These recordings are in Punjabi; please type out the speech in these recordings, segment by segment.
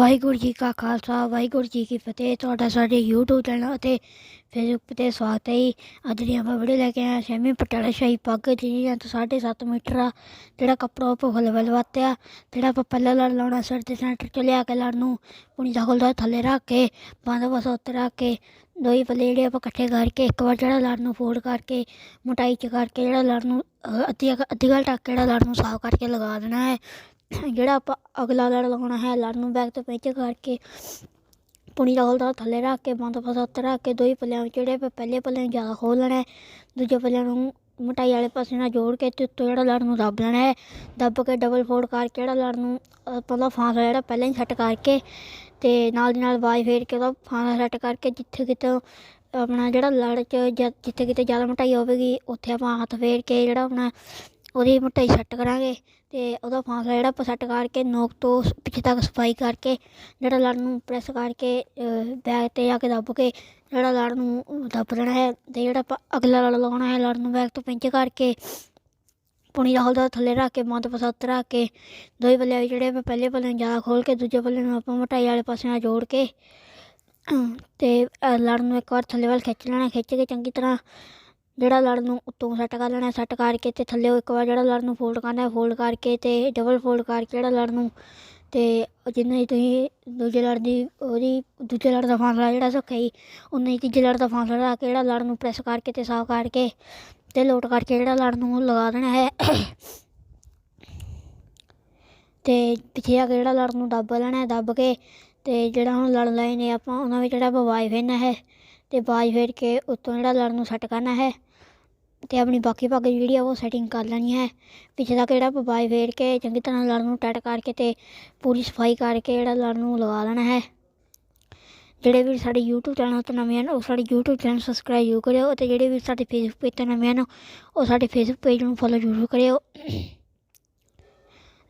ਵਾਹਿਗੁਰੂ ਜੀ ਕਾ ਖਾਲਸਾ, ਵਾਹਿਗੁਰੂ ਜੀ ਕੀ ਫਤਿਹ ਤੁਹਾਡਾ ਸਾਡੇ YouTube ਚੈਨਲ ਅਤੇ ਫੇਸਬੁੱਕ ਤੇ ਸਵਾਗਤ ਹੈ ਜੀ। ਅੱਜ ਦੀ ਆਪਾਂ ਵੀਡੀਓ ਲੈ ਕੇ ਆਏ ਹਾਂ ਸ਼ੈਮੀ ਪਟਿਆਲਾ ਸ਼ਾਹੀ ਪੱਗ, ਜਿਹਦੀ ਜਾਂ 7.5 ਮੀਟਰ ਆ, ਜਿਹੜਾ ਕੱਪੜਾ ਉਹ ਫੁੱਲ ਵਲਵਤ ਆ ਜਿਹੜਾ ਆਪਾਂ ਪਹਿਲਾਂ ਲੜ ਲਾਉਣਾ, ਸਿਰ ਦੇ ਸੈਂਟਰ ਚ ਲਿਆ ਕੇ ਲੜ ਨੂੰ ਪੁਣੀ ਦਾ ਖੋਲਦਾ ਥੱਲੇ ਰੱਖ ਕੇ ਬੰਦ ਬਸ ਉੱਤੇ ਰੱਖ ਕੇ, ਦੋਈ ਪੱਲੇ ਜਿਹੜੇ ਆਪਾਂ ਇਕੱਠੇ ਕਰਕੇ, ਇੱਕ ਵਾਰ ਜਿਹੜਾ ਲੜ ਨੂੰ ਫੋਲਡ ਕਰਕੇ, ਮੋਟਾਈ ਚ ਕਰਕੇ ਜਿਹੜਾ ਲੜ ਨੂੰ ਅੱਧੀ ਅੱਧੀ ਗੱਲ ਟੱਕ ਜਿਹੜਾ ਲੜ ਨੂੰ ਸਾਫ਼ ਕਰਕੇ ਲਗਾ ਦੇਣਾ ਹੈ ਜਿਹੜਾ ਆਪਾਂ ਅਗਲਾ ਲੜ ਲਾਉਣਾ ਹੈ ਲੜ ਨੂੰ ਬੈਕ ਤੋਂ ਪਿੱਛੇ ਕਰਕੇ ਪੁਣੀ ਦਾ ਖੋਲਦਾ ਥੱਲੇ ਰੱਖ ਕੇ, ਬੰਦ ਪਾਸਾ ਉੱਤੇ ਰੱਖ ਕੇ, ਦੋਈ ਪੱਲਿਆਂ ਵਿੱਚ ਜਿਹੜੇ ਆਪਾਂ ਪਹਿਲੇ ਪੱਲੇ ਨੂੰ ਜ਼ਿਆਦਾ ਖੋਲ ਲੈਣਾ ਹੈ, ਦੂਜੇ ਪੱਲਿਆਂ ਨੂੰ ਮੋਟਾਈ ਵਾਲੇ ਪਾਸੇ ਨਾਲ ਜੋੜ ਕੇ ਤੇ ਉੱਤੋਂ ਜਿਹੜਾ ਲੜ ਨੂੰ ਦੱਬ ਲੈਣਾ ਹੈ, ਦੱਬ ਕੇ ਡਬਲ ਫੋਲਡ ਕਰਕੇ ਜਿਹੜਾ ਲੜ ਨੂੰ ਆਪਾਂ ਦਾ ਫਾਂਸਾ ਜਿਹੜਾ ਪਹਿਲਾਂ ਹੀ ਸੈੱਟ ਕਰਕੇ ਤੇ ਨਾਲ ਦੀ ਨਾਲ ਬਾਜ ਫੇਰ ਕੇ ਉਹਦਾ ਫਾਂਸਾ ਸੈੱਟ ਕਰਕੇ ਜਿੱਥੇ ਕਿਤੇ ਆਪਣਾ ਜਿਹੜਾ ਲੜ ਚ ਜਿੱਥੇ ਕਿਤੇ ਜ਼ਿਆਦਾ ਮੋਟਾਈ ਹੋਵੇਗੀ, ਉੱਥੇ ਆਪਾਂ ਹੱਥ ਫੇਰ ਕੇ ਜਿਹੜਾ ਆਪਣਾ ਉਹਦੀ ਮੋਟਾਈ ਸੈੱਟ ਕਰਾਂਗੇ ਤੇ ਉਹਦਾ ਫਾਂਸਲਾ ਜਿਹੜਾ ਆਪਾਂ ਸੈੱਟ ਕਰਕੇ ਨੋਕ ਤੋਂ ਪਿੱਛੇ ਤੱਕ ਸਫ਼ਾਈ ਕਰਕੇ, ਜਿਹੜਾ ਲੜ ਨੂੰ ਪ੍ਰੈਸ ਕਰਕੇ ਬੈਗ ਤੇ ਜਾ ਕੇ ਦੱਬ ਕੇ, ਜਿਹੜਾ ਲੜ ਨੂੰ ਦੱਬ ਲੈਣਾ ਹੈ ਤੇ ਜਿਹੜਾ ਆਪਾਂ ਅਗਲਾ ਲੜ ਲਗਾਉਣਾ ਹੈ, ਲੜ ਨੂੰ ਬੈਗ ਤੋਂ ਪਿੰਚ ਕਰਕੇ, ਪੁਣੀ ਦਾ ਹਲਦਾ ਥੱਲੇ ਰੱਖ ਕੇ ਬੰਦ ਪਾਸਾ ਰੱਖ ਕੇ, ਦੋਈ ਪੱਲੇ ਜਿਹੜੇ ਆਪਾਂ ਪਹਿਲੇ ਪੱਲੇ ਨੂੰ ਜ਼ਿਆਦਾ ਖੋਲ ਕੇ, ਦੂਜੇ ਪੱਲੇ ਨੂੰ ਆਪਾਂ ਮੋਟਾਈ ਵਾਲੇ ਪਾਸੇ ਨਾਲ ਜੋੜ ਕੇ, ਤੇ ਲੜ ਨੂੰ ਇੱਕ ਵਾਰ ਥੱਲੇ ਵੱਲ ਖਿੱਚ ਲੈਣਾ, ਖਿੱਚ ਕੇ ਚੰਗੀ ਤਰ੍ਹਾਂ ਜਿਹੜਾ ਲੜ ਨੂੰ ਉੱਤੋਂ ਸੈੱਟ ਕਰ ਲੈਣਾ ਸੈੱਟ ਕਰਕੇ ਤੇ ਥੱਲੇ ਇੱਕ ਵਾਰ ਜਿਹੜਾ ਲੜ ਨੂੰ ਫੋਲਡ ਕਰਨਾ ਫੋਲਡ ਕਰਕੇ ਤੇ ਡਬਲ ਫੋਲਡ ਕਰਕੇ ਜਿਹੜਾ ਲੜ ਨੂੰ ਤੇ ਹੀ ਤੁਸੀਂ ਦੂਜੇ ਲੜ ਦੀ ਉਹਦੀ ਦੂਜੇ ਲੜ ਦਾ ਫਾਸਲਾ ਜਿਹੜਾ ਸੌਖਾ ਸੀ ਉਨਾ ਹੀ ਤੀਜੇ ਲੜ ਦਾ ਫਾਸਲਾ ਰੱਖ ਕੇ ਜਿਹੜਾ ਲੜ ਨੂੰ ਪ੍ਰੈਸ ਕਰਕੇ ਤੇ ਸਾਫ਼ ਕਰਕੇ ਤੇ ਲੋਟ ਕਰਕੇ ਜਿਹੜਾ ਲੜ ਨੂੰ ਲਗਾ ਦੇਣਾ ਹੈ। ਤੇ ਪਿੱਛੇ ਆ ਕੇ ਜਿਹੜਾ ਲੜ ਨੂੰ ਦੱਬ ਲੈਣਾ ਦੱਬ ਕੇ ਤੇ ਜਿਹੜਾ ਹੁਣ ਲੜ ਲਏ ਨੇ ਆਪਾਂ, ਉਹਨਾਂ ਵਿੱਚ ਜਿਹੜਾ ਆਪਾਂ ਬਾਜ ਫੇਰਨਾ ਹੈ ਤੇ ਬਾਜ ਫੇਰ ਕੇ ਉੱਤੋਂ ਜਿਹੜਾ ਲੜ ਨੂੰ ਸੱਟ ਕਰਨਾ ਹੈ। ਤੇ ਆਪਣੀ ਬਾਕੀ ਪੱਗ ਜਿਹੜੀ ਆ ਉਹ ਸੈਟਿੰਗ ਕਰ ਲੈਣੀ ਹੈ। ਪਿੱਛੇ ਤੱਕ ਜਿਹੜਾ ਆਪਾਂ ਫੇਰ ਕੇ ਚੰਗੀ ਤਰ੍ਹਾਂ ਲੜ ਨੂੰ ਟੈਟ ਕਰਕੇ ਤੇ ਪੂਰੀ ਸਫ਼ਾਈ ਕਰਕੇ ਜਿਹੜਾ ਲੜ ਨੂੰ ਲਗਾ ਲੈਣਾ ਹੈ। ਜਿਹੜੇ ਵੀ ਸਾਡੇ YouTube ਚੈਨਲ ਤੇ ਨਵੇਂ ਹਨ, ਉਹ ਸਾਡੇ YouTube ਚੈਨਲ ਸਬਸਕ੍ਰਾਈਬ ਜ਼ਰੂਰ ਕਰਿਓ ਅਤੇ ਜਿਹੜੇ ਵੀ ਸਾਡੇ Facebook ਪੇਜ ਤੇ ਨਵੇਂ ਹਨ, ਉਹ ਸਾਡੇ Facebook ਪੇਜ ਨੂੰ ਫੋਲੋ ਜ਼ਰੂਰ ਕਰਿਓ।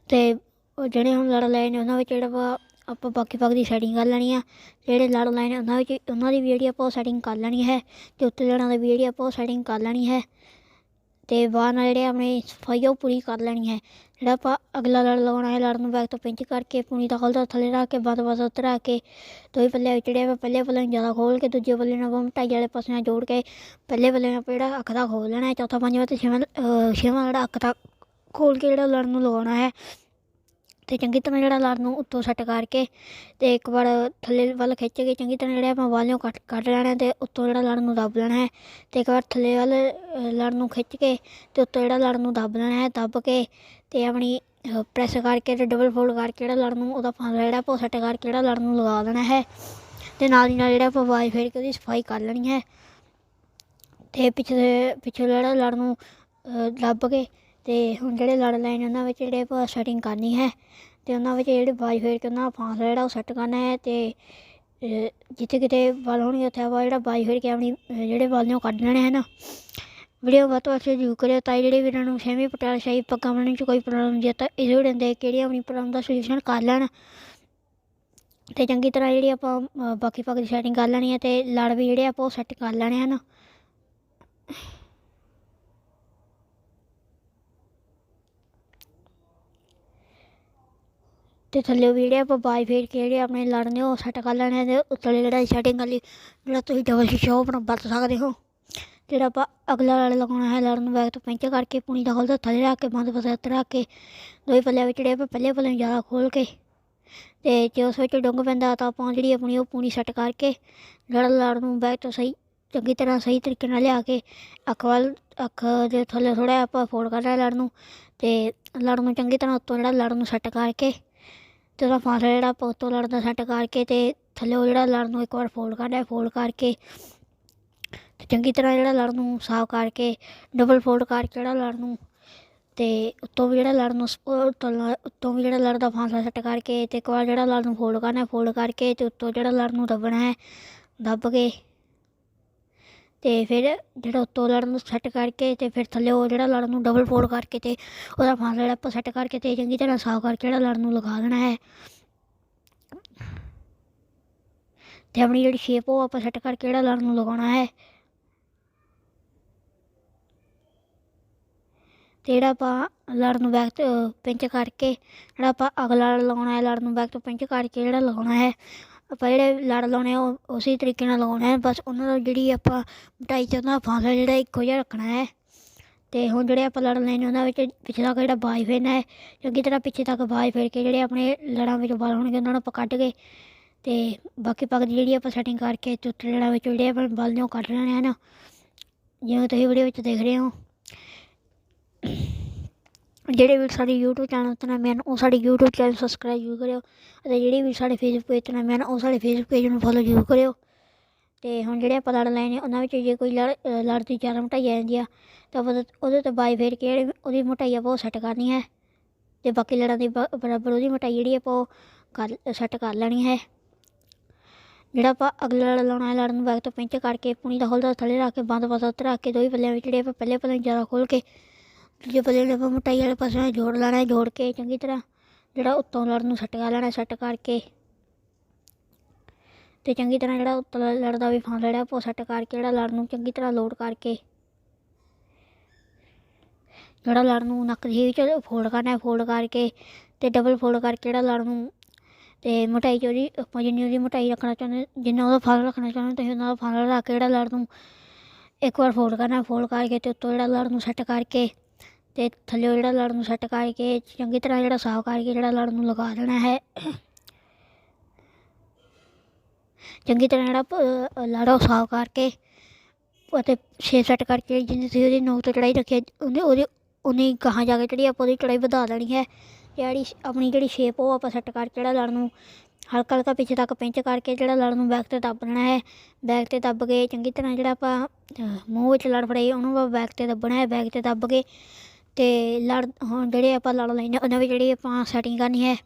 ਤੇ ਜਿਹੜੇ ਹੁਣ ਲੜ ਲਏ ਨੇ, ਉਹਨਾਂ ਵਿੱਚ ਜਿਹੜਾ ਵਾ ਆਪਾਂ ਬਾਕੀ ਬਾਕੀ ਦੀ ਸੈਟਿੰਗ ਕਰ ਲੈਣੀ ਆ। ਜਿਹੜੇ ਲੜ ਲਏ ਉਹਨਾਂ ਵਿੱਚ, ਉਹਨਾਂ ਦੀ ਵੀ ਜਿਹੜੀ ਆਪਾਂ ਉਹ ਸੈਟਿੰਗ ਕਰ ਲੈਣੀ ਹੈ। ਤੇ ਉੱਤੇ ਲੜਾਂ ਦੀ ਵੀ ਜਿਹੜੀ ਆਪਾਂ ਉਹ ਸੈਟਿੰਗ ਕਰ ਲੈਣੀ ਹੈ। ਤੇ ਬਾਹਰ ਨਾਲ ਜਿਹੜੇ ਆਪਣੇ ਸਫ਼ਾਈ ਆ, ਉਹ ਪੂਰੀ ਕਰ ਲੈਣੀ ਹੈ। ਜਿਹੜਾ ਆਪਾਂ ਅਗਲਾ ਲੜ ਲਗਾਉਣਾ ਹੈ ਲੜ ਨੂੰ ਬੈਕ ਤੋਂ ਪਿੰਚ ਕਰਕੇ, ਪੂਣੀ ਦਾ ਖੋਲਦਾ ਥੱਲੇ ਰੱਖ ਕੇ ਬੰਦ ਪਾਸਾ ਉੱਤੇ ਕੇ ਦੋਈ ਪੱਲੇ ਵਿੱਚ ਜਿਹੜੇ ਆਪਾਂ ਪਹਿਲੇ ਪੱਲੇ ਨੂੰ ਜ਼ਿਆਦਾ ਖੋਲ ਕੇ, ਦੂਜੇ ਪੱਲੇ ਨੂੰ ਆਪਾਂ ਢਾਈ ਵਾਲੇ ਪਾਸੇ ਨਾਲ ਜੋੜ ਕੇ, ਪਹਿਲੇ ਪੱਲੇ ਨੂੰ ਆਪਾਂ ਜਿਹੜਾ ਅੱਖ ਦਾ ਖੋਲ ਲੈਣਾ ਹੈ। ਚੌਥਾ, ਪੰਜਵਾਂ ਤੇ ਛੇਵਾਂ ਛੇਵਾਂ ਜਿਹੜਾ ਅੱਖ ਦਾ ਖੋਲ ਕੇ ਜਿਹੜਾ ਲੜ ਨੂੰ ਲਗਾਉਣਾ ਹੈ। ਤੇ ਚੰਗੀ ਤਰ੍ਹਾਂ ਜਿਹੜਾ ਲੜ ਨੂੰ ਉੱਤੋਂ ਸੈੱਟ ਕਰਕੇ ਤੇ ਇੱਕ ਵਾਰ ਥੱਲੇ ਵੱਲ ਖਿੱਚ ਕੇ ਚੰਗੀ ਤਰ੍ਹਾਂ ਜਿਹੜਾ ਆਪਾਂ ਵਾਲਿਓ ਕੱਟ ਕੱਢ ਲੈਣਾ ਤੇ ਉੱਤੋਂ ਜਿਹੜਾ ਲੜ ਨੂੰ ਦੱਬ ਲੈਣਾ ਹੈ। ਤੇ ਇੱਕ ਵਾਰ ਥੱਲੇ ਵੱਲ ਲੜ ਨੂੰ ਖਿੱਚ ਕੇ ਤੇ ਉੱਤੋਂ ਜਿਹੜਾ ਲੜ ਨੂੰ ਦੱਬ ਲੈਣਾ ਹੈ ਦੱਬ ਕੇ ਤੇ ਆਪਣੀ ਪ੍ਰੈਸ ਕਰਕੇ ਤੇ ਡਬਲ ਫੋਲਡ ਕਰਕੇ ਜਿਹੜਾ ਲੜ ਨੂੰ ਉਹਦਾ ਫਾਂਸਲਾ ਜਿਹੜਾ ਆਪਾਂ ਸੈੱਟ ਕਰਕੇ ਜਿਹੜਾ ਲੜ ਨੂੰ ਲਗਾ ਦੇਣਾ ਹੈ। ਤੇ ਨਾਲ ਦੀ ਨਾਲ ਜਿਹੜਾ ਆਪਾਂ ਵਾਈ ਫੇਰ ਕੇ ਉਹਦੀ ਸਫ਼ਾਈ ਕਰ ਲੈਣੀ ਹੈ। ਤੇ ਪਿੱਛੇ ਪਿੱਛੇ ਜਿਹੜਾ ਲੜ ਨੂੰ ਅਹ, ਲੱਭ ਕੇ ਤੇ ਹੁਣ ਜਿਹੜੇ ਲੜ ਲਏ ਨੇ, ਉਹਨਾਂ ਵਿੱਚ ਜਿਹੜੇ ਆਪਾਂ ਸੈਟਿੰਗ ਕਰਨੀ ਹੈ ਤੇ ਉਹਨਾਂ ਵਿੱਚ ਜਿਹੜੇ ਬਾਜ ਫੇਰ ਕੇ ਉਹਨਾਂ ਦਾ ਫਾਸਲਾ ਜਿਹੜਾ ਉਹ ਸੈੱਟ ਕਰਨਾ ਹੈ ਤੇ ਜਿੱਥੇ ਕਿਤੇ ਵੱਲ ਹੋਣਗੇ ਉੱਥੇ ਆਪਾਂ ਜਿਹੜਾ ਬਾਜ ਫੇਰ ਕੇ ਆਪਣੀ ਜਿਹੜੇ ਵੱਲ ਨੇ ਉਹ ਕੱਢ ਲੈਣੇ ਹਨ ਵੀਡੀਓ ਵੱਧ ਤੋਂ ਵੱਧ ਜ਼ਰੂਰ ਕਰਿਓ, ਤਾਂ ਜਿਹੜੇ ਵੀਰਾਂ ਨੂੰ ਸੈਮੀ ਪਟਿਆਲਾ ਸ਼ਾਹੀ ਪੱਗਾਂ ਬਣਨ 'ਚ ਕੋਈ ਪ੍ਰੋਬਲਮ ਜੇ ਤਾਂ ਇਸ ਵੀਡੀਓ ਦੇ ਕਿਹੜੀ ਆਪਣੀ ਪ੍ਰੋਬਲਮ ਦਾ ਸੋਲੂਸ਼ਨ ਕਰ ਲੈਣ। ਤੇ ਚੰਗੀ ਤਰ੍ਹਾਂ ਜਿਹੜੀ ਆਪਾਂ ਬਾਕੀ ਪੱਗ ਦੀ ਸੈਟਿੰਗ ਕਰ ਲੈਣੀ ਹੈ ਤੇ ਲੜ ਵੀ ਜਿਹੜੇ ਆਪਾਂ ਉਹ ਸੈੱਟ ਕਰ ਲੈਣੇ ਹਨ ਤੇ ਥੱਲੇ ਵੀ ਜਿਹੜੇ ਆਪਾਂ ਬਾਜ ਫੇਰ ਕੇ ਜਿਹੜੇ ਆਪਣੇ ਲੜ ਨੇ ਉਹ ਸੈੱਟ ਕਰ ਲੈਣੇ ਤੇ ਉੱਤਲੇ ਜਿਹੜਾ ਸੈਟਿੰਗ ਕਰ ਲਈ, ਜਿਹੜਾ ਤੁਸੀਂ ਡਬਲ ਸ਼ੀਸ਼ਾ ਉਹ ਆਪਣਾ ਵਰਤ ਸਕਦੇ ਹੋ। ਜਿਹੜਾ ਆਪਾਂ ਅਗਲਾ ਲੜ ਲਗਾਉਣਾ ਹੈ ਲੜ ਨੂੰ ਬੈਕ ਤੋਂ ਪੈਂਚਰ ਕਰਕੇ ਪੂਣੀ ਦਾ ਖੋਲਦਾ ਥੱਲੇ ਰੱਖ ਕੇ, ਬੰਦ ਪਾਸੇ ਰੱਖ ਕੇ ਦੋਈ ਪੱਲਿਆਂ ਵਿੱਚ ਜਿਹੜੇ ਆਪਾਂ ਪਹਿਲੇ ਪੱਲੇ ਨੂੰ ਜ਼ਿਆਦਾ ਖੋਲ ਕੇ, ਤੇ ਜੇ ਉਸ ਵਿੱਚ ਡੁੰਗ ਪੈਂਦਾ ਤਾਂ ਆਪਾਂ ਜਿਹੜੀ ਆਪਣੀ ਉਹ ਪੂਣੀ ਸੈੱਟ ਕਰਕੇ, ਲੜ ਲੜ ਨੂੰ ਬੈਗ ਤੋਂ ਸਹੀ, ਚੰਗੀ ਤਰ੍ਹਾਂ ਸਹੀ ਤਰੀਕੇ ਨਾਲ ਲਿਆ ਕੇ, ਅੱਖ ਵੱਲ, ਅੱਖ ਦੇ ਥੱਲੇ ਥੋੜ੍ਹਾ ਆਪਾਂ ਫੋਲਡ ਕਰਨਾ ਲੜ ਨੂੰ, ਤੇ ਲੜ ਨੂੰ ਚੰਗੀ ਤਰ੍ਹਾਂ ਉੱਤੋਂ ਜਿਹੜਾ ਲੜ ਨੂੰ ਸੈੱਟ ਕਰਕੇ ਤੇ ਉਹਦਾ ਫਾਸਲਾ ਜਿਹੜਾ ਆਪਾਂ ਉੱਤੋਂ ਲੜ ਸੈੱਟ ਕਰਕੇ ਤੇ ਥੱਲੇ ਉਹ ਜਿਹੜਾ ਲੜ ਨੂੰ ਇੱਕ ਵਾਰ ਫੋਲਡ ਕਰਨਾ ਫੋਲਡ ਕਰਕੇ ਤੇ ਚੰਗੀ ਤਰ੍ਹਾਂ ਜਿਹੜਾ ਲੜ ਨੂੰ ਸਾਫ਼ ਕਰਕੇ ਡਬਲ ਫੋਲਡ ਕਰਕੇ ਜਿਹੜਾ ਲੜ ਨੂੰ ਤੇ ਉੱਤੋਂ ਵੀ ਜਿਹੜਾ ਲੜ ਨੂੰ ਉੱਤੋਂ ਉੱਤੋਂ ਵੀ ਜਿਹੜਾ ਲੜ ਦਾ ਫਾਸਲਾ ਸੈੱਟ ਕਰਕੇ ਤੇ ਇੱਕ ਵਾਰ ਜਿਹੜਾ ਲੜ ਨੂੰ ਫੋਲਡ ਕਰਨਾ ਫੋਲਡ ਕਰਕੇ ਤੇ ਉੱਤੋਂ ਜਿਹੜਾ ਲੜ ਨੂੰ ਦੱਬਣਾ ਹੈ, ਦੱਬ ਕੇ ਤੇ ਫਿਰ ਜਿਹੜਾ ਉੱਤੋਂ ਲੜਨ ਨੂੰ ਸੈੱਟ ਕਰਕੇ ਤੇ ਫਿਰ ਥੱਲੇ ਉਹ ਜਿਹੜਾ ਲੜਨ ਨੂੰ ਡਬਲ ਫੋਲਡ ਕਰਕੇ ਤੇ ਉਹਦਾ ਫਾਸਲਾ ਜਿਹੜਾ ਆਪਾਂ ਸੈੱਟ ਕਰਕੇ ਤੇ ਚੰਗੀ ਤਰ੍ਹਾਂ ਸਾਫ਼ ਕਰਕੇ ਜਿਹੜਾ ਲੜਨ ਨੂੰ ਲਗਾ ਦੇਣਾ ਹੈ। ਤੇ ਆਪਣੀ ਜਿਹੜੀ ਸ਼ੇਪ ਉਹ ਆਪਾਂ ਸੈੱਟ ਕਰਕੇ ਜਿਹੜਾ ਲੜਨ ਨੂੰ ਲਗਾਉਣਾ ਹੈ। ਤੇ ਜਿਹੜਾ ਆਪਾਂ ਲੜ ਨੂੰ ਬੈਕ ਤੇ ਪਿੰਚ ਕਰਕੇ ਜਿਹੜਾ ਆਪਾਂ ਅਗਲਾ ਲੜ ਲਾਉਣਾ ਹੈ ਲੜ ਨੂੰ ਬੈਕ ਤੋਂ ਪਿੰਚ ਕਰਕੇ ਜਿਹੜਾ ਲਗਾਉਣਾ ਹੈ ਆਪਾਂ ਜਿਹੜੇ ਲੜ ਲਾਉਣੇ ਆ, ਉਹ ਉਸੇ ਤਰੀਕੇ ਨਾਲ ਲਾਉਣਾ ਹੈ। ਬਸ ਉਹਨਾਂ ਦਾ ਜਿਹੜੀ ਆਪਾਂ ਮਟਾਈ ਚ ਉਹਨਾਂ ਦਾ ਫਾਸਲਾ ਜਿਹੜਾ ਇੱਕੋ ਜਿਹਾ ਰੱਖਣਾ ਹੈ। ਤੇ ਹੁਣ ਜਿਹੜੇ ਆਪਾਂ ਲੜ ਲੈਣੇ ਉਹਨਾਂ ਵਿੱਚ ਪਿਛਲਾ ਜਿਹੜਾ ਬਾਜ ਫੇਰਨਾ ਹੈ, ਚੰਗੀ ਤਰ੍ਹਾਂ ਪਿੱਛੇ ਤੱਕ ਬਾਜ ਫੇਰ ਕੇ ਜਿਹੜੇ ਆਪਣੇ ਲੜਾਂ ਵਿੱਚ ਬਲ ਹੋਣਗੇ, ਉਹਨਾਂ ਨੂੰ ਆਪਾਂ ਕੱਢ ਕੇ ਤੇ ਬਾਕੀ ਪੱਗ ਦੀ ਜਿਹੜੀ ਆਪਾਂ ਸੈਟਿੰਗ ਕਰਕੇ ਤੇ ਲੜਾਂ ਵਿੱਚ, ਜਿਹੜੇ ਆਪਾਂ ਬਲ ਨੇ ਉਹ ਕੱਢ ਲੈਣੇ ਹਨ। ਜਿਵੇਂ ਤੁਸੀਂ ਵੀਡੀਓ ਵਿੱਚ ਦੇਖ ਰਹੇ ਹੋ। ਜਿਹੜੇ ਵੀ ਸਾਡੇ YouTube ਚੈਨਲ ਤੇ ਨਵੇਂ ਹਨ, ਉਹ ਸਾਡੇ YouTube ਚੈਨਲ ਸਬਸਕ੍ਰਾਈਬ ਜ਼ਰੂਰ ਕਰਿਓ ਅਤੇ ਜਿਹੜੇ ਵੀ ਸਾਡੇ Facebook ਪੇਜ ਤੇ ਨਵੇਂ ਹਨ, ਉਹ ਸਾਡੇ Facebook ਪੇਜ ਨੂੰ ਫੋਲੋ ਜ਼ਰੂਰ ਕਰਿਓ। ਤੇ ਹੁਣ ਜਿਹੜੇ ਆਪਾਂ ਲੜ ਲਏ ਨੇ ਉਹਨਾਂ ਵਿੱਚ ਜੇ ਕੋਈ ਲੜ ਲੜਦੀ ਲੜ ਦੀ ਜ਼ਿਆਦਾ ਮੋਟਾਈ ਆ ਜਾਂਦੀ ਆ, ਤਾਂ ਉਹਦੇ ਉਹਦੇ ਤੇ ਬਾਈ ਫੇਰ ਕੇ ਉਹਦੀ ਮੋਟਾਈ ਆਪਾਂ ਉਹ ਸੈੱਟ ਕਰਨੀ ਹੈ। ਤੇ ਬਾਕੀ ਲੜਾਂ ਦੀ ਬ- ਬਰਾਬਰ ਉਹਦੀ ਮੋਟਾਈ ਜਿਹੜੀ ਆਪਾਂ ਉਹ ਕਰ ਸੈੱਟ ਕਰ ਲੈਣੀ ਹੈ। ਜਿਹੜਾ ਆਪਾਂ ਅਗਲਾ ਲੜ ਲਾਉਣਾ ਹੈ ਲੜ ਨੂੰ ਬੈਕ ਤੋਂ ਪਿੰਚ ਕਰਕੇ ਪੂਣੀ ਦਾ ਹੋਲਦਾ ਥੱਲੇ ਰੱਖ ਕੇ ਬੰਦ ਪਾਸਾ ਉੱਤੇ ਰੱਖ ਕੇ ਦੋਈ ਪੱਲਿਆਂ ਵਿੱਚ ਜਿਹੜੇ ਆਪਾਂ ਪਹਿਲੇ ਪੱਲੇ ਨੂੰ ਜ਼ਿਆਦਾ ਖੋਲ ਕੇ ਦੂਜੇ ਪੱਲੇ ਨੂੰ ਆਪਾਂ ਮੋਟਾਈ ਵਾਲੇ ਪਾਸੇ ਨਾਲ ਜੋੜ ਲੈਣਾ, ਜੋੜ ਕੇ ਚੰਗੀ ਤਰ੍ਹਾਂ ਜਿਹੜਾ ਉੱਤੋਂ ਲੜ ਨੂੰ ਸੱਟ ਕਰ ਲੈਣਾ, ਸੈੱਟ ਕਰਕੇ। ਤੇ ਚੰਗੀ ਤਰ੍ਹਾਂ ਜਿਹੜਾ ਉੱਤਲਾ ਲੜ ਦਾ ਵੀ ਫਾਂ ਲੜਿਆ ਉਹ ਸੈੱਟ ਕਰਕੇ ਜਿਹੜਾ ਲੜ ਨੂੰ ਚੰਗੀ ਤਰ੍ਹਾਂ ਲੋਡ ਕਰਕੇ। ਜਿਹੜਾ ਲੜ ਨੂੰ ਨੱਕ ਦੀ ਵਿੱਚ ਫੋਲਡ ਕਰਨਾ ਹੈ ਫੋਲਡ ਕਰਕੇ ਤੇ ਡਬਲ ਫੋਲਡ ਕਰਕੇ ਜਿਹੜਾ ਲੜ ਨੂੰ ਤੇ ਮੋਟਾਈ ਚ ਉਹਦੀ, ਆਪਾਂ ਜਿੰਨੀ ਉਹਦੀ ਮੋਟਾਈ ਰੱਖਣਾ ਚਾਹੁੰਦੇ, ਜਿੰਨਾ ਉਹਦਾ ਫਲ ਰੱਖਣਾ ਚਾਹੁੰਦੇ, ਤੁਸੀਂ ਉਹਨਾਂ ਦਾ ਫਲ ਰੱਖ ਕੇ ਜਿਹੜਾ ਲੜ ਨੂੰ ਇੱਕ ਵਾਰ ਫੋਲਡ ਕਰਨਾ, ਫੋਲਡ ਕਰਕੇ ਤੇ ਉੱਤੋਂ ਜਿਹੜਾ ਲੜ ਨੂੰ ਸੈੱਟ ਕਰਕੇ ਤੇ ਥੱਲੇ ਜਿਹੜਾ ਲੜ ਨੂੰ ਸੈੱਟ ਕਰਕੇ ਚੰਗੀ ਤਰ੍ਹਾਂ ਜਿਹੜਾ ਸਾਫ਼ ਕਰਕੇ ਜਿਹੜਾ ਲੜ ਨੂੰ ਲਗਾ ਦੇਣਾ ਹੈ। ਚੰਗੀ ਤਰ੍ਹਾਂ ਜਿਹੜਾ ਪ- ਲੜ ਉਹ ਸਾਫ਼ ਕਰਕੇ ਅਤੇ ਛੇ ਸੈੱਟ ਕਰਕੇ ਜਿੰਨੀ ਤੁਸੀਂ ਉਹਦੀ ਨੋਕ 'ਤੇ ਚੜਾਈ ਰੱਖੀ ਹੈ, ਉਹਨੇ ਉਹਦੀ ਉਨੀ ਕਹਾਂ ਜਾ ਕੇ ਜਿਹੜੀ ਆਪਾਂ ਉਹਦੀ ਚੜਾਈ ਵਧਾ ਦੇਣੀ ਹੈ। ਜਿਹੜੀ ਆਪਣੀ ਜਿਹੜੀ ਸ਼ੇਪ ਉਹ ਆਪਾਂ ਸੈੱਟ ਕਰਕੇ ਜਿਹੜਾ ਲੜ ਨੂੰ ਹਲਕਾ ਹਲਕਾ ਪਿੱਛੇ ਤੱਕ ਪਿੰਚ ਕਰਕੇ ਜਿਹੜਾ ਲੜ ਨੂੰ ਬੈਕ ਤੇ ਦੱਬ ਦੇਣਾ ਹੈ। ਬੈਕ ਤੇ ਦੱਬ ਕੇ ਚੰਗੀ ਤਰ੍ਹਾਂ ਜਿਹੜਾ ਆਪਾਂ ਮੂੰਹ ਵਿੱਚ ਲੜ ਫੜਾਈ ਉਹਨੂੰ ਆਪਾਂ ਬੈਕ ਤੇ ਦੱਬਣਾ ਹੈ। ਬੈਕ ਤੇ ਦੱਬ ਕੇ ਤੇ ਲੜ, ਹੁਣ ਜਿਹੜੇ ਆਪਾਂ ਲੜ ਲੈਣੇ ਉਹਨਾਂ ਵਿੱਚ ਜਿਹੜੀ ਆਪਾਂ ਸੈਟਿੰਗ ਕਰਨੀ ਹੈ,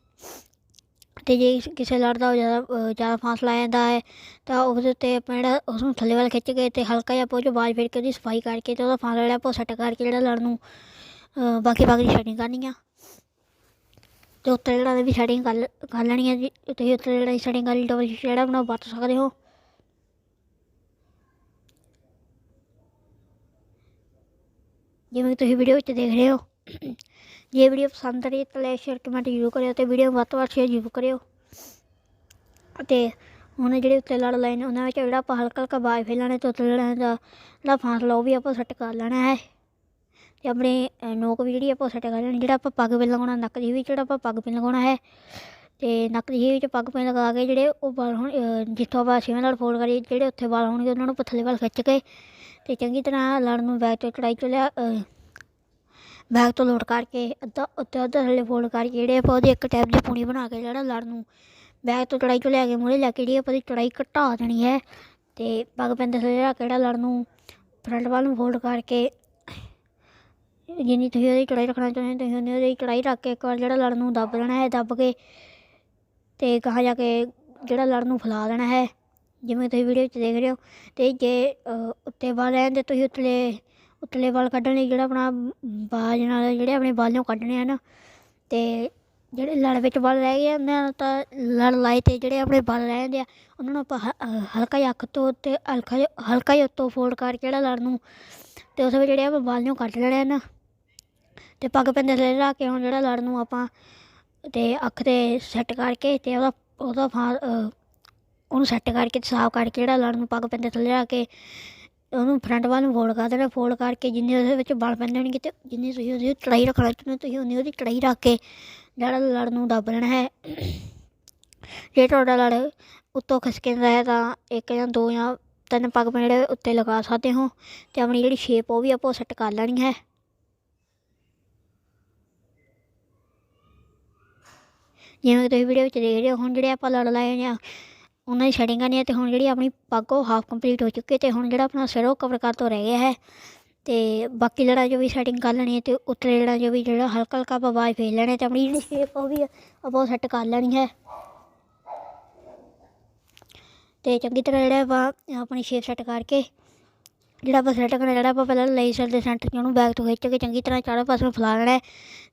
ਤੇ ਜੇ ਕਿਸੇ ਲੜ ਦਾ ਜ਼ਿਆਦਾ ਜ਼ਿਆਦਾ ਫਾਸਲਾ ਆ ਜਾਂਦਾ ਹੈ, ਤਾਂ ਉਹਦੇ ਉੱਤੇ ਆਪਾਂ ਜਿਹੜਾ ਉਸ ਨੂੰ ਥੱਲੇ ਵੱਲ ਖਿੱਚ ਕੇ ਤੇ ਹਲਕਾ ਜਿਹਾ ਪੋਜ ਬਾਜ ਫੇਰ ਕੇ ਉਹਦੀ ਸਫ਼ਾਈ ਕਰਕੇ ਤੇ ਉਹਦਾ ਫਾਸਲਾ ਜਿਹੜਾ ਆਪਾਂ ਸੈੱਟ ਕਰਕੇ ਜਿਹੜਾ ਲੜ ਨੂੰ ਬਾਕੀ ਬਾਕੀ ਦੀ ਸੈਟਿੰਗ ਕਰਨੀ ਆ। ਤੇ ਉੱਤੇ ਜਿਹੜਾ ਵੀ ਸੈਟਿੰਗ ਕਰ ਕਰ ਲੈਣੀ ਹੈ ਜੀ, ਤੁਸੀਂ ਉੱਤੇ ਜਿਹੜਾ ਸੈਟਿੰਗ ਕਰ ਲਈ ਡਬਲ ਜਿਹੜਾ ਬਣਾ ਵਰਤ ਸਕਦੇ ਹੋ। ਜਿਵੇਂ ਕਿ ਤੁਸੀਂ ਵੀਡੀਓ ਵਿੱਚ ਦੇਖ ਰਹੇ ਹੋ, ਜੇ ਵੀਡੀਓ ਪਸੰਦ ਆਈ ਤਾਂ ਲਾਈਕ ਸ਼ੇਅਰ ਕਮੈਂਟ ਜ਼ਰੂਰ ਕਰਿਓ ਤੇ ਵੀਡੀਓ ਵੱਧ ਤੋਂ ਵੱਧ ਸ਼ੇਅਰ ਜ਼ਰੂਰ ਕਰਿਓ। ਅਤੇ ਹੁਣ ਜਿਹੜੇ ਉੱਤੇ ਲੜ ਲਾਏ ਨੇ, ਉਹਨਾਂ ਵਿੱਚ ਜਿਹੜਾ ਆਪਾਂ ਹਲਕਾ ਹਲਕਾ ਬਾਜ ਫੇਲਣਾ ਤੇ ਉੱਤੇ ਲੜਾਂ ਦਾ ਜਿਹੜਾ ਫਾਸਲਾ ਉਹ ਵੀ ਆਪਾਂ ਸੈੱਟ ਕਰ ਲੈਣਾ ਹੈ। ਤੇ ਆਪਣੇ ਨੋਕ ਵੀ ਜਿਹੜੀ ਆਪਾਂ ਸੈੱਟ ਕਰ ਲੈਣੀ, ਜਿਹੜਾ ਆਪਾਂ ਪੱਗ ਵੀ ਲਗਾਉਣਾ ਨੱਕ ਦੀ ਵੀ ਜਿਹੜਾ ਆਪਾਂ ਪੱਗ ਵੀ ਲਗਾਉਣਾ ਹੈ। ਤੇ ਨੱਕ ਦੀ ਵਿੱਚ ਪੱਗ ਪੇ ਲਗਾ ਕੇ ਜਿਹੜੇ ਉਹ ਵਾਲ ਹੁਣ ਜਿੱਥੋਂ ਆਪਾਂ ਛੇਵੇਂ ਨਾਲ ਫੋਲਡ ਕਰੀ ਜਿਹੜੇ ਉੱਥੇ ਵਾਲ ਹੋਣਗੇ, ਉਹਨਾਂ ਨੂੰ ਪੱਥਲੇ ਵੱਲ ਖਿੱਚ ਕੇ ਤੇ ਚੰਗੀ ਤਰ੍ਹਾਂ ਲੜ ਨੂੰ ਬੈਕ ਤੋਂ ਚੜਾਈ ਤੋਂ ਲਿਆ ਬੈਗ ਤੋਂ ਲੋਡ ਕਰਕੇ ਅੱਧਾ ਅੱਧਾ ਅੱਧਾ ਥੱਲੇ ਫੋਲਡ ਕਰਕੇ ਜਿਹੜੇ ਆਪਾਂ ਉਹਦੀ ਇੱਕ ਟੈਪ ਦੀ ਪੂਣੀ ਬਣਾ ਕੇ ਜਿਹੜਾ ਲੜ ਨੂੰ ਬੈਗ ਤੋਂ ਚੜਾਈ ਤੋਂ ਲਿਆ ਕੇ ਮੂਹਰੇ ਲੈ ਕੇ ਜਿਹੜੀ ਆਪਾਂ ਉਹਦੀ ਚੜਾਈ ਘਟਾ ਦੇਣੀ ਹੈ ਤੇ ਪੱਗ ਪੈਂਦੇ ਥੱਲੇ ਜਿਹੜਾ ਕਿਹੜਾ ਲੜ ਨੂੰ ਫਰੰਟ ਵੱਲ ਨੂੰ ਫੋਲਡ ਕਰਕੇ ਜਿੰਨੀ ਤੁਸੀਂ ਉਹਦੀ ਚੜਾਈ ਰੱਖਣਾ ਚਾਹੁੰਦੇ ਹੋ, ਤੁਸੀਂ ਉਨੀ ਉਹਦੀ ਚੜਾਈ ਰੱਖ ਕੇ ਇੱਕ ਵਾਰ ਜਿਹੜਾ ਲੜ ਨੂੰ ਦੱਬ ਦੇਣਾ ਹੈ, ਦੱਬ ਕੇ ਤੇ ਕਹਾਂ ਜਾ ਕੇ ਜਿਹੜਾ ਲੜ ਨੂੰ ਫੈਲਾ ਦੇਣਾ ਹੈ। ਜਿਵੇਂ ਤੁਸੀਂ ਵੀਡੀਓ 'ਚ ਦੇਖ ਰਹੇ ਹੋ, ਤੇ ਜੇ ਉੱਤੇ ਵਾਲ ਰਹਿਣ ਦੇ, ਤੁਸੀਂ ਉਤਲੇ ਉਤਲੇ ਵਾਲ ਕੱਢਣ ਲਈ ਜਿਹੜਾ ਆਪਣਾ ਬਾਜ ਨਾਲ, ਜਿਹੜੇ ਆਪਣੇ ਵਾਲ ਨੂੰ ਕੱਢਣੇ ਹਨ ਤੇ ਜਿਹੜੇ ਲੜ ਵਿੱਚ ਵਾਲ ਰਹਿ ਗਏ ਉਹਨਾਂ ਨੂੰ ਤਾਂ ਲੜ ਲਾਏ ਤੇ ਜਿਹੜੇ ਆਪਣੇ ਵਾਲ ਰਹਿ ਜਾਂਦੇ ਆ, ਉਹਨਾਂ ਨੂੰ ਆਪਾਂ ਹ- ਹਲਕਾ ਜਿਹਾ ਅੱਖ ਤੋਂ ਤੇ ਹਲਕਾ ਜਿਹਾ ਹਲਕਾ ਜਿਹਾ ਉੱਤੋਂ ਫੋਲਡ ਕਰਕੇ ਜਿਹੜਾ ਲੜ ਨੂੰ, ਤੇ ਉਸ ਵਿੱਚ ਜਿਹੜੇ ਆਪਾਂ ਵਾਲ ਨੂੰ ਕੱਢ ਲੈਣੇ ਹਨ ਤੇ ਪੱਗ ਪੈਂਦੇ ਥੱਲੇ ਰੱਖ ਕੇ ਹੁਣ ਜਿਹੜਾ ਲੜ ਨੂੰ ਆਪਾਂ, ਤੇ ਅੱਖ ਤੇ ਸੈੱਟ ਕਰਕੇ ਤੇ ਉਹਦਾ ਉਹਦਾ ਫਾ ਉਹਨੂੰ ਸੈੱਟ ਕਰਕੇ ਸਾਫ਼ ਕਰਕੇ ਜਿਹੜਾ ਲੜ ਨੂੰ ਪੱਗ ਪੈਂਦੇ ਥੱਲੇ ਰੱਖ ਕੇ, ਉਹਨੂੰ ਫਰੰਟ ਵੱਲ ਨੂੰ ਫੋਲਡ ਕਰ ਦੇਣਾ ਫੋਲਡ ਕਰਕੇ ਜਿੰਨੇ ਉਹਦੇ ਵਿੱਚ ਵਲ ਪੈਂਦੇ ਹੋਣਗੇ ਤੇ ਜਿੰਨੀ ਤੁਸੀਂ ਉਹਦੀ ਚੜਾਈ ਰੱਖਣਾ ਚਾਹੁੰਦੇ ਤੁਸੀਂ ਉਨੀ ਉਹਦੀ ਚੜਾਈ ਰੱਖ ਕੇ ਜਿਹੜਾ ਲੜ ਨੂੰ ਦੱਬ ਲੈਣਾ ਹੈ। ਜੇ ਤੁਹਾਡਾ ਲੜ ਉੱਤੋਂ ਖਿਸਕੇ ਹੈ ਤਾਂ ਇੱਕ ਜਾਂ ਦੋ ਜਾਂ ਤਿੰਨ ਪੱਗ ਜਿਹੜੇ ਉੱਤੇ ਲਗਾ ਸਕਦੇ ਹੋ ਤੇ ਆਪਣੀ ਜਿਹੜੀ ਸ਼ੇਪ ਉਹ ਵੀ ਆਪਾਂ ਸੈੱਟ ਕਰ ਲੈਣੀ ਹੈ। ਜਿਵੇਂ ਕਿ ਤੁਸੀਂ ਵੀਡੀਓ ਵਿੱਚ ਦੇਖ ਰਹੇ ਹੋ, ਹੁਣ ਜਿਹੜੇ ਆਪਾਂ ਲੜ ਲਾਏ ਨੇ ਉਹਨਾਂ ਦੀ ਸੈਟਿੰਗ ਕਰਨੀ ਹੈ ਤੇ ਹੁਣ ਜਿਹੜੀ ਆਪਣੀ ਪੱਗ ਉਹ ਹਾਫ ਕੰਪਲੀਟ ਹੋ ਚੁੱਕੀ ਹੈ ਤੇ ਹੁਣ ਜਿਹੜਾ ਆਪਣਾ ਸਿਰ ਉਹ ਕਵਰ ਕਰ ਤੋਂ ਰਹਿ ਗਿਆ ਹੈ ਤੇ ਬਾਕੀ ਲੜਾ ਜੋ ਵੀ ਸੈਟਿੰਗ ਕਰ ਲੈਣੀ ਹੈ ਤੇ ਉੱਤਲੇ ਜਿਹੜਾ ਜੋ ਵੀ ਜਿਹੜਾ ਹਲਕਾ ਹਲਕਾ ਆਪਾਂ ਆਵਾਜ਼ ਫੇਰ ਲੈਣੇ ਤੇ ਆਪਣੀ ਜਿਹੜੀ ਸ਼ੇਪ ਉਹ ਵੀ ਆਪਾਂ ਉਹ ਸੈੱਟ ਕਰ ਲੈਣੀ ਹੈ। ਤੇ ਚੰਗੀ ਤਰ੍ਹਾਂ ਜਿਹੜਾ ਆਪਾਂ ਆਪਣੀ ਸ਼ੇਪ ਸੈੱਟ ਕਰਕੇ ਜਿਹੜਾ ਆਪਾਂ ਸੈੱਟ ਕਰਨਾ ਜਿਹੜਾ ਆਪਾਂ ਪਹਿਲਾਂ ਲਈ ਸਰ ਦੇ ਸੈਂਟਰ 'ਚ ਉਹਨੂੰ ਬੈਕ ਤੋਂ ਖਿੱਚ ਕੇ ਚੰਗੀ ਤਰ੍ਹਾਂ ਚਾਰੋਂ ਪਾਸੇ ਨੂੰ ਫੈਲਾ ਲੈਣਾ ਹੈ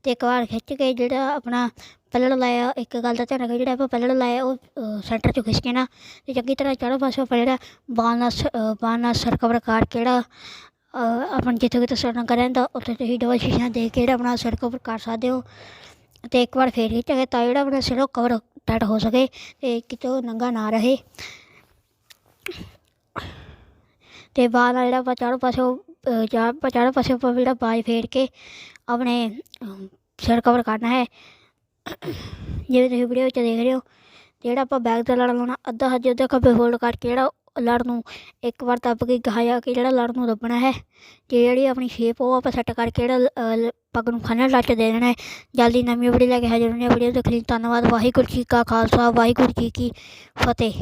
ਤੇ ਇੱਕ ਵਾਰ ਖਿੱਚ ਕੇ ਜਿਹੜਾ ਆਪਣਾ ਪਹਿਲਾਂ ਲਾਇਆ ਇੱਕ ਗੱਲ ਦਾ ਧਿਆਨ ਰੱਖੋ ਜਿਹੜਾ ਆਪਾਂ ਪਹਿਲਾਂ ਲਾਇਆ ਉਹ ਸੈਂਟਰ 'ਚੋਂ ਖਿੱਚ ਕੇ ਨਾ ਤੇ ਚੰਗੀ ਤਰ੍ਹਾਂ ਚਾਰੋਂ ਪਾਸੇ ਆਪਾਂ ਜਿਹੜਾ ਬਾਲ ਨਾਲ ਸ- ਅ, ਬਾਲ ਨਾਲ ਸਰ ਕਵਰ ਕਰਕੇ ਜਿਹੜਾ ਆਪਣ ਜਿੱਥੇ ਕਿਤੇ ਸੜਨ ਕਰਨ ਦਾ ਉੱਥੇ ਤੁਸੀਂ ਡਬਲ ਸ਼ੀਸ਼ਾ ਦੇ ਕੇ ਜਿਹੜਾ ਆਪਣਾ ਸਿਰ ਕਰ ਸਕਦੇ ਹੋ ਅਤੇ ਇੱਕ ਵਾਰ ਫੇਰ ਕੇ ਤਾਂ ਜਿਹੜਾ ਆਪਣਾ ਸਿਰ ਉਹ ਕਵਰ ਟੈਟ ਹੋ ਸਕੇ ਅਤੇ ਕਿਤੋਂ ਨੰਗਾ ਨਾ ਰਹੇ। ਅਤੇ ਬਾਅਦ ਨਾਲ ਜਿਹੜਾ ਆਪਾਂ ਚਾਰੋਂ ਪਾਸਿਓਂ ਅ, ਚਾਰ ਚਾਰੋਂ ਪਾਸਿਓਂ ਆਪਾਂ ਜਿਹੜਾ ਬਾਜ ਫੇਰ ਕੇ ਆਪਣੇ ਸਿਰ ਕਵਰ ਕਰਨਾ ਹੈ। ਜਿਵੇਂ ਤੁਸੀਂ ਵੀਡੀਓ ਵਿੱਚ ਦੇਖ ਰਹੇ ਹੋ ਜਿਹੜਾ ਆਪਾਂ ਬੈਗ ਦਾ ਲੜ ਲਾਉਣਾ ਅੱਧਾ ਹੱਜ ਅੱਧਾ ਖੱਬੇ ਫੋਲਡ ਕਰਕੇ ਜਿਹੜਾ ਲੜ ਨੂੰ ਇੱਕ ਵਾਰ ਦੱਬ ਕੇ ਗਾਹ ਜਾ ਕੇ ਜਿਹੜਾ ਲੜ ਨੂੰ ਦੱਬਣਾ ਹੈ ਅਤੇ ਜਿਹੜੀ ਆਪਣੀ ਸ਼ੇਪ ਉਹ ਆਪਾਂ ਸੈੱਟ ਕਰਕੇ ਜਿਹੜਾ ਪੱਗ ਨੂੰ ਖਾਨਾ ਟੱਚ ਦੇ ਦੇਣਾ ਹੈ। ਜਲਦੀ ਨਵੀਂ ਵੀਡੀਓ ਲੈ ਕੇ ਹਾਜ਼ਰ ਹੋਣੀ ਹੈ। ਵੀਡੀਓ ਦੇਖਣ ਲਈ ਧੰਨਵਾਦ। ਵਾਹਿਗੁਰੂ ਜੀ ਕਾ ਖਾਲਸਾ ਵਾਹਿਗੁਰੂ ਜੀ ਕੀ ਫਤਿਹ।